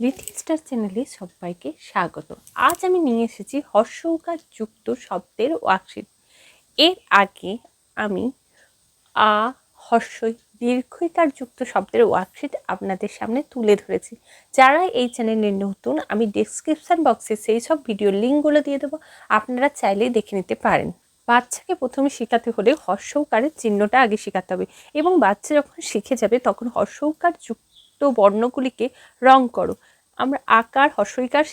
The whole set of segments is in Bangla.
লিটিল স্টার চ্যানেলে সবাইকে স্বাগত। আজ আমি নিয়ে এসেছি হর্ষৌকার যুক্ত শব্দের ওয়ার্কশিট এর আগে আমি আ হর্ষই দীর্ঘইকার যুক্ত শব্দের ওয়ার্কশিট আপনাদের সামনে তুলে ধরেছি। যারা এই চ্যানেলে নতুন, আমি ডেসক্রিপশান বক্সে সেই সব ভিডিও লিঙ্কগুলো দিয়ে দেবো। আপনারা চাইলেই দেখে নিতে পারেন। বাচ্চাকে প্রথমে শেখাতে হলে হর্ষৌকারের চিহ্নটা আগে শেখাতে হবে এবং বাচ্চা যখন শিখে যাবে, তখন হর্ষৌকার যুক্ত বর্ণগুলিকে রং করো। আমরা আকার, হর্ষইকার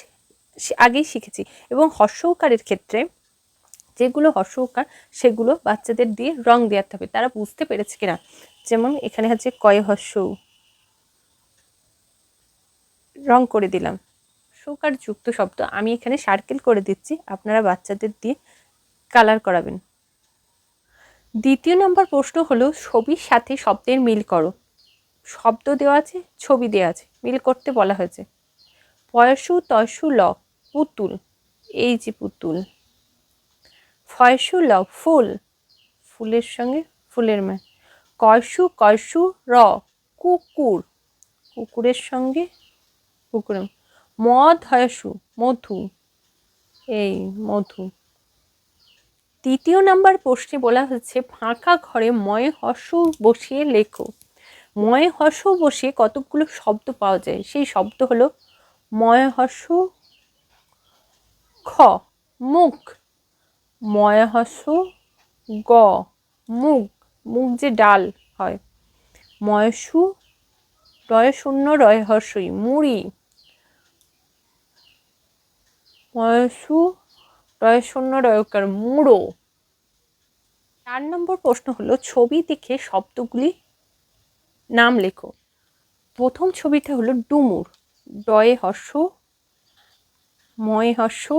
আগেই শিখেছি এবং হর্ষৌকারের ক্ষেত্রে যেগুলো হর্ষৌকার, সেগুলো বাচ্চাদের দিয়ে রং দেওয়াতে হবে। তারা বুঝতে পেরেছে কিনা? যেমন এখানে হচ্ছে কয় হর্ষ? রং করে দিলাম। সৌকার যুক্ত শব্দ আমি এখানে সার্কেল করে দিচ্ছি। আপনারা বাচ্চাদের দিয়ে কালার করাবেন। দ্বিতীয় নম্বর প্রশ্ন হলো ছবির সাথে শব্দের মিল করো। শব্দ দেওয়া আছে, ছবি দেওয়া আছে, মিল করতে বলা হয়েছে। পয়সু তয়সু ল, পুতুল, এই যে পুতুল। ফয়সু ল, ফুল, ফুলের সঙ্গে ফুলের ম্যান কয়সু কয়সু র, কুকুর, কুকুরের সঙ্গে কুকুরের মদ হয়সু, মধু, এই মধু। তৃতীয় নাম্বার প্রশ্নে বলা হচ্ছে, ফাঁকা ঘরে ময় হসু বসিয়ে লেখো। ময় হর্ষ বসে কতকগুলো শব্দ পাওয়া যায়। সেই শব্দ হলো, ময় হর্ষ, খ, মুখ। ময় হর্ষ, গ, মুখ। মুখ যে ডাল হয়। ময়সু রয় শূন্য, রয় হর্ষই, মুড়ি। ময়সু রয় শূন্য রয়কার মুড়ো। চার নম্বর প্রশ্ন হলো, ছবি দেখে শব্দগুলি নাম লেখো। প্রথম ছবিটা হলো ডুমুর। ডয়ে হর্ষ, ময়ে হর্ষ,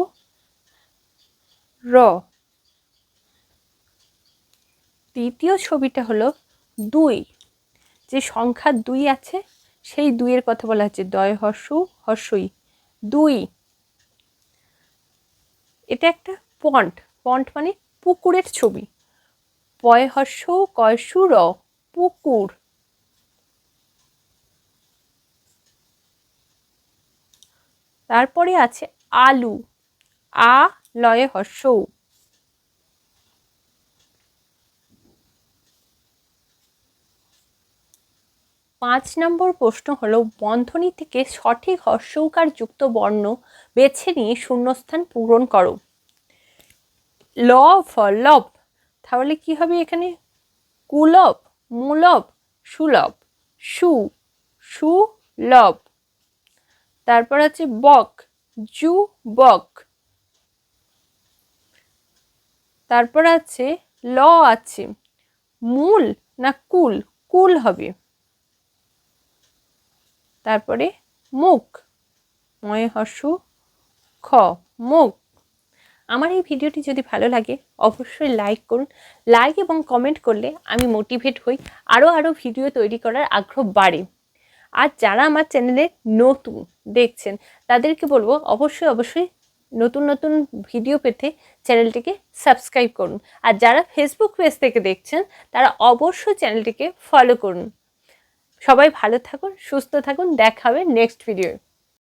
র। দ্বিতীয় ছবিটা হলো দুই। যে সংখ্যা দুই আছে, সেই দুইয়ের কথা বলা হচ্ছে দয় হর্ষ, হর্ষই। দুই। এটা একটা পন্ট। পন্ট মানে পুকুরের ছবি। পয় হর্ষ, কয়সু, র। পুকুর। তারপরে আছে আলু। আ, লয়ে হর্ষৌ পাঁচ নম্বর প্রশ্ন হলো, বন্ধনী থেকে সঠিক হর্ষৌকার যুক্ত বর্ণ বেছে নিয়ে শূন্যস্থান পূরণ করো। ল, ফ, লব। তাহলে কি হবে এখানে? কুলব, মূলব সুলভ সু সুলভ তারপর আছে বক, জু বক। তারপর আছে ল আছে, মূল না কুল কুল হবে। তারপরে মুখ, ময় হর্ষু খ, মুখ। আমার এই ভিডিওটি যদি ভালো লাগে, অবশ্যই লাইক করুন। লাইক এবং কমেন্ট করলে আমি মোটিভেট হই আরও আরও ভিডিও তৈরি করার আগ্রহ বাড়ে। আর যারা আমার চ্যানেলে নতুন দেখছেন, তাদেরকে বলব অবশ্যই অবশ্যই নতুন নতুন ভিডিও পেতে চ্যানেলটিকে সাবস্ক্রাইব করুন। আর যারা ফেসবুক পেজ থেকে দেখছেন, তারা অবশ্যই চ্যানেলটিকে ফলো করুন। সবাই ভালো থাকুন, সুস্থ থাকুন, দেখা হবে নেক্সট ভিডিও